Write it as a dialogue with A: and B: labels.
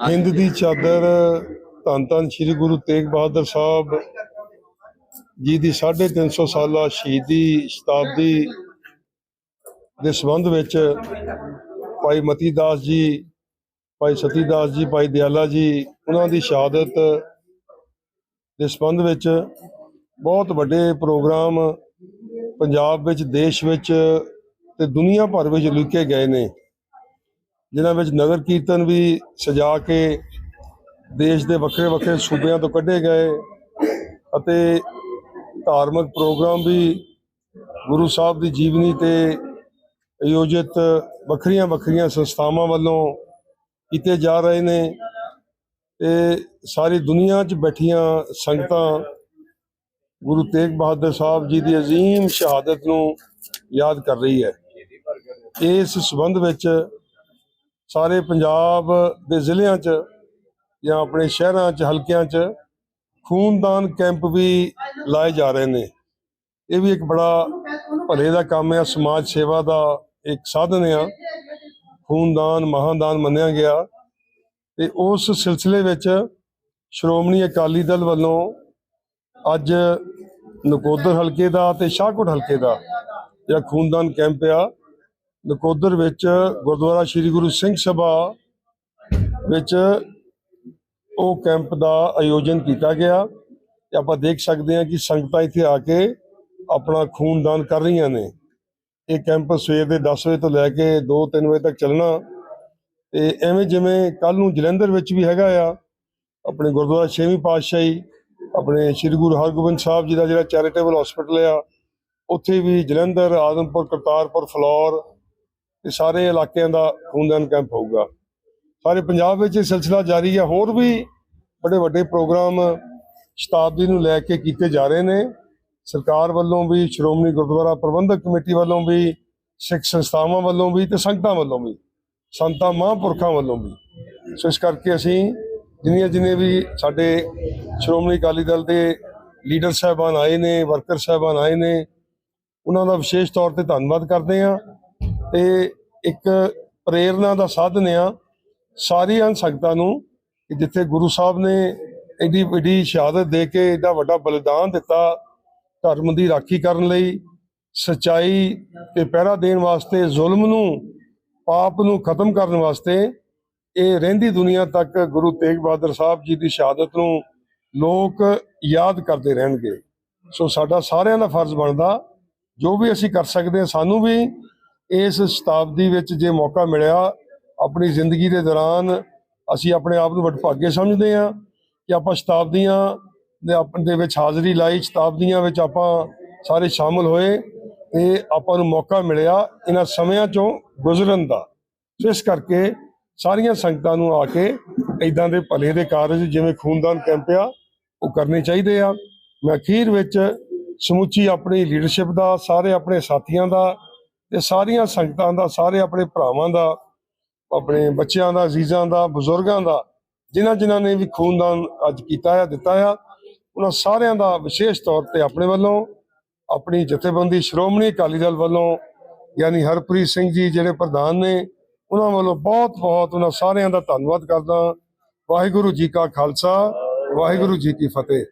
A: ਹਿੰਦ ਦੀ ਚਾਦਰ ਧੰਨ ਧੰਨ ਸ੍ਰੀ ਗੁਰੂ ਤੇਗ ਬਹਾਦਰ ਸਾਹਿਬ ਜੀ ਦੀ 350 ਸਾਲਾ ਸ਼ਹੀਦੀ ਸ਼ਤਾਬਦੀ ਦੇ ਸੰਬੰਧ ਵਿੱਚ ਭਾਈ ਮਤੀ ਦਾਸ ਜੀ ਭਾਈ ਸਤੀ ਦਾਸ ਜੀ ਭਾਈ ਦਿਆਲਾ ਜੀ ਉਹਨਾਂ ਦੀ ਸ਼ਹਾਦਤ ਦੇ ਸੰਬੰਧ ਵਿੱਚ ਬਹੁਤ ਵੱਡੇ ਪ੍ਰੋਗਰਾਮ ਪੰਜਾਬ ਵਿੱਚ ਦੇਸ਼ ਵਿੱਚ ਤੇ ਦੁਨੀਆ ਭਰ ਵਿੱਚ ਲਿਖੇ ਗਏ ਨੇ। ਜਿਨ੍ਹਾਂ ਵਿੱਚ ਨਗਰ ਕੀਰਤਨ ਵੀ ਸਜਾ ਕੇ ਦੇਸ਼ ਦੇ ਵੱਖਰੇ ਵੱਖਰੇ ਸੂਬਿਆਂ ਤੋਂ ਕੱਢੇ ਗਏ ਅਤੇ ਧਾਰਮਿਕ ਪ੍ਰੋਗਰਾਮ ਵੀ ਗੁਰੂ ਸਾਹਿਬ ਦੀ ਜੀਵਨੀ ਤੇ ਆਯੋਜਿਤ ਵੱਖਰੀਆਂ ਵੱਖਰੀਆਂ ਸੰਸਥਾਵਾਂ ਵੱਲੋਂ ਕੀਤੇ ਜਾ ਰਹੇ ਨੇ ਤੇ ਸਾਰੀ ਦੁਨੀਆ 'ਚ ਬੈਠੀਆਂ ਸੰਗਤਾਂ ਗੁਰੂ ਤੇਗ ਬਹਾਦਰ ਸਾਹਿਬ ਜੀ ਦੀ ਅਜ਼ੀਮ ਸ਼ਹਾਦਤ ਨੂੰ ਯਾਦ ਕਰ ਰਹੀ ਹੈ। ਇਸ ਸਬੰਧ ਵਿੱਚ ਸਾਰੇ ਪੰਜਾਬ ਦੇ ਜ਼ਿਲ੍ਹਿਆਂ 'ਚ ਜਾਂ ਆਪਣੇ ਸ਼ਹਿਰਾਂ 'ਚ, ਹਲਕਿਆਂ 'ਚ ਖੂਨਦਾਨ ਕੈਂਪ ਵੀ ਲਾਏ ਜਾ ਰਹੇ ਨੇ। ਇਹ ਵੀ ਇੱਕ ਬੜਾ ਭਲੇ ਦਾ ਕੰਮ ਹੈ ਸਮਾਜ ਸੇਵਾ ਦਾ ਇੱਕ ਸਾਧਨ ਆ। ਖੂਨਦਾਨ, ਮਹਾਦਾਨ ਮੰਨਿਆ ਗਿਆ। ਤੇ ਉਸ ਸਿਲਸਿਲੇ ਵਿੱਚ ਸ਼੍ਰੋਮਣੀ ਅਕਾਲੀ ਦਲ ਵੱਲੋਂ ਅੱਜ ਨਕੋਦਰ ਹਲਕੇ ਦਾ ਤੇ ਸ਼ਾਹਕੋਟ ਹਲਕੇ ਦਾ ਜਿਹੜਾ ਖੂਨਦਾਨ ਕੈਂਪ ਆ ਨਕੋਦਰ ਵਿੱਚ ਗੁਰਦੁਆਰਾ ਸ੍ਰੀ ਗੁਰੂ ਸਿੰਘ ਸਭਾ ਵਿੱਚ ਉਹ ਕੈਂਪ ਦਾ ਆਯੋਜਨ ਕੀਤਾ ਗਿਆ ਤੇ ਆਪਾਂ ਦੇਖ ਸਕਦੇ ਹਾਂ ਕਿ ਸੰਗਤਾਂ ਇੱਥੇ ਆ ਕੇ ਆਪਣਾ ਖੂਨਦਾਨ ਕਰ ਰਹੀਆਂ ਨੇ। ਇਹ ਕੈਂਪ ਸਵੇਰ ਦੇ 10 ਵਜੇ ਤੋਂ ਲੈ ਕੇ 2-3 ਵਜੇ ਤੱਕ ਚੱਲਣਾ ਤੇ ਐਵੇਂ ਜਿਵੇਂ ਕੱਲ ਨੂੰ ਜਲੰਧਰ ਵਿੱਚ ਵੀ ਹੈਗਾ ਆ, ਆਪਣੇ ਗੁਰਦੁਆਰਾ ਛੇਵੀਂ ਪਾਤਸ਼ਾਹੀ, ਆਪਣੇ ਸ੍ਰੀ ਗੁਰੂ ਹਰਗੋਬਿੰਦ ਸਾਹਿਬ ਜੀ ਦਾ ਜਿਹੜਾ ਚੈਰੀਟੇਬਲ ਹਸਪੀਟਲ ਆ, ਉੱਥੇ ਵੀ ਜਲੰਧਰ, ਆਦਮਪੁਰ, ਕਰਤਾਰਪੁਰ, ਫਲੌਰ ਇਹ ਸਾਰੇ ਇਲਾਕਿਆਂ ਦਾ ਖੂਨਦਾਨ ਕੈਂਪ ਹੋਊਗਾ। ਸਾਰੇ ਪੰਜਾਬ ਵਿੱਚ ਇਹ ਸਿਲਸਿਲਾ ਜਾਰੀ ਹੈ। ਹੋਰ ਵੀ ਬੜੇ ਵੱਡੇ ਪ੍ਰੋਗਰਾਮ ਸ਼ਤਾਬਦੀ ਨੂੰ ਲੈ ਕੇ ਕੀਤੇ ਜਾ ਰਹੇ ਨੇ। ਸਰਕਾਰ ਵੱਲੋਂ ਵੀ, ਸ਼੍ਰੋਮਣੀ ਗੁਰਦੁਆਰਾ ਪ੍ਰਬੰਧਕ ਕਮੇਟੀ ਵੱਲੋਂ ਵੀ, ਸਿੱਖ ਸੰਸਥਾਵਾਂ ਵੱਲੋਂ ਵੀ ਤੇ ਸੰਗਤਾਂ ਵੱਲੋਂ ਵੀ, ਸੰਤਾਂ ਮਹਾਂਪੁਰਖਾਂ ਵੱਲੋਂ ਵੀ। ਸੋ ਇਸ ਕਰਕੇ ਅਸੀਂ ਜਿੰਨੀਆਂ ਜਿੰਨੇ ਵੀ ਸਾਡੇ ਸ਼੍ਰੋਮਣੀ ਅਕਾਲੀ ਦਲ ਦੇ ਲੀਡਰ ਸਾਹਿਬਾਨ ਆਏ ਨੇ, ਵਰਕਰ ਸਾਹਿਬਾਨ ਆਏ ਨੇ, ਉਹਨਾਂ ਦਾ ਵਿਸ਼ੇਸ਼ ਤੌਰ ਤੇ ਧੰਨਵਾਦ ਕਰਦੇ ਹਾਂ। ਤੇ ਇੱਕ ਪ੍ਰੇਰਣਾ ਦਾ ਸਾਧਨ ਆ ਸਾਰੀਆਂ ਸੰਗਤਾਂ ਨੂੰ ਜਿੱਥੇ ਗੁਰੂ ਸਾਹਿਬ ਨੇ ਐਡੀ ਵੱਡੀ ਸ਼ਹਾਦਤ ਦੇ ਕੇ ਐਡਾ ਵੱਡਾ ਬਲੀਦਾਨ ਦਿੱਤਾ ਧਰਮ ਦੀ ਰਾਖੀ ਕਰਨ ਲਈ, ਸਚਾਈ ਤੇ ਪਹਿਰਾ ਦੇਣ ਵਾਸਤੇ, ਜ਼ੁਲਮ ਨੂੰ, ਪਾਪ ਨੂੰ ਖਤਮ ਕਰਨ ਵਾਸਤੇ ਇਹ ਰਹਿੰਦੀ ਦੁਨੀਆ ਤੱਕ ਗੁਰੂ ਤੇਗ ਬਹਾਦਰ ਸਾਹਿਬ ਜੀ ਦੀ ਸ਼ਹਾਦਤ ਨੂੰ ਲੋਕ ਯਾਦ ਕਰਦੇ ਰਹਿਣਗੇ। ਸੋ ਸਾਡਾ ਸਾਰਿਆਂ ਦਾ ਫਰਜ਼ ਬਣਦਾ, ਜੋ ਵੀ ਅਸੀਂ ਕਰ ਸਕਦੇ ਹਾਂ, ਸਾਨੂੰ ਵੀ ਇਸ ਸ਼ਤਾਬਦੀ ਵਿੱਚ ਜੇ ਮੌਕਾ ਮਿਲਿਆ, ਆਪਣੀ ਜ਼ਿੰਦਗੀ ਦੇ ਦੌਰਾਨ ਅਸੀਂ ਆਪਣੇ ਆਪ ਨੂੰ ਵਡਭਾਗੇ ਸਮਝਦੇ ਹਾਂ ਕਿ ਆਪਾਂ ਸ਼ਤਾਬਦੀਆਂ ਦੇ ਆਪਣੇ ਦੇ ਵਿੱਚ ਹਾਜ਼ਰੀ ਲਾਈ, ਸ਼ਤਾਬਦੀਆਂ ਵਿੱਚ ਆਪਾਂ ਸਾਰੇ ਸ਼ਾਮਲ ਹੋਏ ਤੇ ਆਪਾਂ ਨੂੰ ਮੌਕਾ ਮਿਲਿਆ ਇਹਨਾਂ ਸਮਿਆਂ ਚੋਂ ਗੁਜ਼ਰਨ ਦਾ। ਇਸ ਕਰਕੇ ਸਾਰੀਆਂ ਸੰਗਤਾਂ ਨੂੰ ਆ ਕੇ ਇਦਾਂ ਦੇ ਭਲੇ ਦੇ ਕਾਰਜ ਜਿਵੇਂ ਖੂਨਦਾਨ ਕੈਂਪ ਆ, ਉਹ ਕਰਨੇ ਚਾਹੀਦੇ ਆ। ਮੈਂ ਅਖੀਰ ਵਿੱਚ ਸਮੁੱਚੀ ਆਪਣੀ ਲੀਡਰਸ਼ਿਪ ਦਾ, ਸਾਰੇ ਆਪਣੇ ਸਾਥੀਆਂ ਦਾ ਤੇ ਸਾਰੀਆਂ ਸੰਗਤਾਂ ਦਾ, ਸਾਰੇ ਆਪਣੇ ਭਰਾਵਾਂ ਦਾ, ਆਪਣੇ ਬੱਚਿਆਂ ਦਾ, ਅਜ਼ੀਜ਼ਾਂ ਦਾ, ਬਜ਼ੁਰਗਾਂ ਦਾ, ਜਿਨ੍ਹਾਂ ਜਿਨ੍ਹਾਂ ਨੇ ਵੀ ਖੂਨਦਾਨ ਅੱਜ ਕੀਤਾ ਹੈ ਦਿੱਤਾ ਹੈ ਉਹਨਾਂ ਸਾਰਿਆਂ ਦਾ ਵਿਸ਼ੇਸ਼ ਤੌਰ ਤੇ ਆਪਣੇ ਵੱਲੋਂ, ਆਪਣੀ ਜਥੇਬੰਦੀ ਸ਼੍ਰੋਮਣੀ ਅਕਾਲੀ ਦਲ ਵੱਲੋਂ, ਯਾਨੀ ਹਰਪ੍ਰੀਤ ਸਿੰਘ ਜੀ ਜਿਹੜੇ ਪ੍ਰਧਾਨ ਨੇ, ਉਹਨਾਂ ਵੱਲੋਂ ਬਹੁਤ ਬਹੁਤ ਉਹਨਾਂ ਸਾਰਿਆਂ ਦਾ ਧੰਨਵਾਦ ਕਰਦਾ ਵਾਹਿਗੁਰੂ ਜੀ ਕਾ ਖਾਲਸਾ, ਵਾਹਿਗੁਰੂ ਜੀ ਕੀ ਫਤਿਹ।